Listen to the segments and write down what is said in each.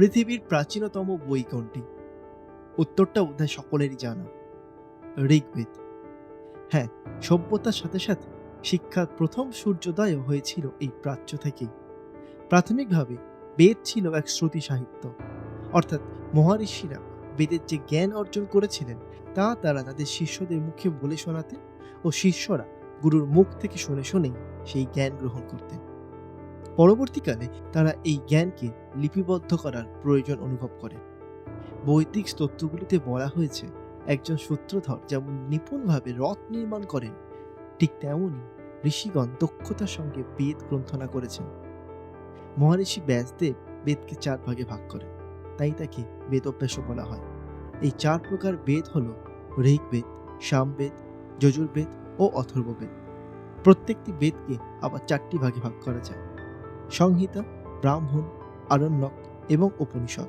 পৃথিবীর প্রাচীনতম বই কোনটি? উত্তরটা বোধহয় সকলেরই জানা। ঋগ্বেদ। হ্যাঁ সভ্যতার সাথে সাথে শিক্ষার প্রথম সূর্যোদয়ও হয়েছিল এই প্রাচ্য থেকেই। প্রাথমিকভাবে বেদ ছিল এক শ্রুতি সাহিত্য। অর্থাৎ মহারিষিরা বেদের যে জ্ঞান অর্জন করেছিলেন, তা তারা তাদের শিষ্যদের মুখে বলে শোনাতেন ও শিষ্যরা গুরুর মুখ থেকে শুনে শুনেই সেই জ্ঞান গ্রহণ করতেন। পরবর্তীকালে তারা এই জ্ঞানকে লিপিবদ্ধ করার প্রয়োজন অনুভব করেন বৈদিক স্তোত্রগুলিতে বলা হয়েছে, একজন সূত্রধর যেমন নিপুণভাবে রথ নির্মাণ করেন, ঠিক তেমনই ঋষিগণ দক্ষতার সঙ্গে বেদ গ্রন্থনা করেছেন। মহারিষি ব্যাসদেব বেদকে চার ভাগে ভাগ করেন, তাই তাকে বেদব্যাসও বলা হয়। এই চার প্রকার বেদ হল ঋগ্বেদ, সামবেদ, যজুর্বেদ ও অথর্ববেদ। প্রত্যেকটি বেদকে আবার চারটি ভাগে ভাগ করা যায়। সংহিতা, ব্রাহ্মণ, আরণ্যক এবং উপনিষদ।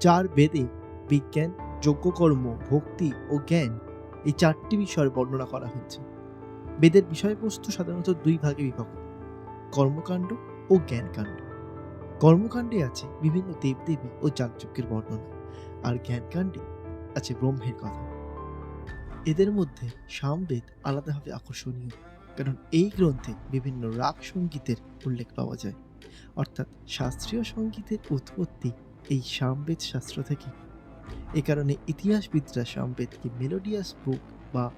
চার বেদে বিজ্ঞান, যজ্ঞকর্ম, ভক্তি ও জ্ঞান এই চারটি বিষয়ের বর্ণনা করা হয়েছে বেদের বিষয়বস্তু সাধারণত দুই ভাগে বিভক্ত, কর্মকাণ্ড ও জ্ঞানকাণ্ড। কর্মকাণ্ডে আছে বিভিন্ন দেবদেবী ও যাগযজ্ঞের বর্ণনা, আর জ্ঞানকাণ্ডে আছে ব্রহ্মের কথা। এদের মধ্যে সামবেদ আলাদাভাবে আকর্ষণীয়। কারণ এই গ্রন্থে বিভিন্ন রাগ সঙ্গীতের উল্লেখ পাওয়া যায়। অর্থাৎ শাস্ত্রীয় সঙ্গীতের উৎপত্তি এই সামবেদ শাস্ত্র থেকে এ কারণে ইতিহাসবিদরা সামবেদকে মেলোডিয়াস বুক বা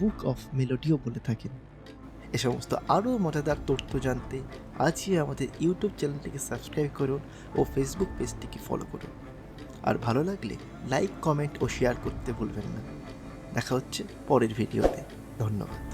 বুক অফ মেলোডিও বলে থাকেন। এ সমস্ত আরও মজাদার তথ্য জানতে আজই আমাদের ইউটিউব চ্যানেলটিকে সাবস্ক্রাইব করুন ও ফেসবুক পেজটিকে ফলো করুন। আর ভালো লাগলে লাইক, কমেন্ট ও শেয়ার করতে ভুলবেন না। দেখা হচ্ছে পরের ভিডিওতে। ধন্যবাদ।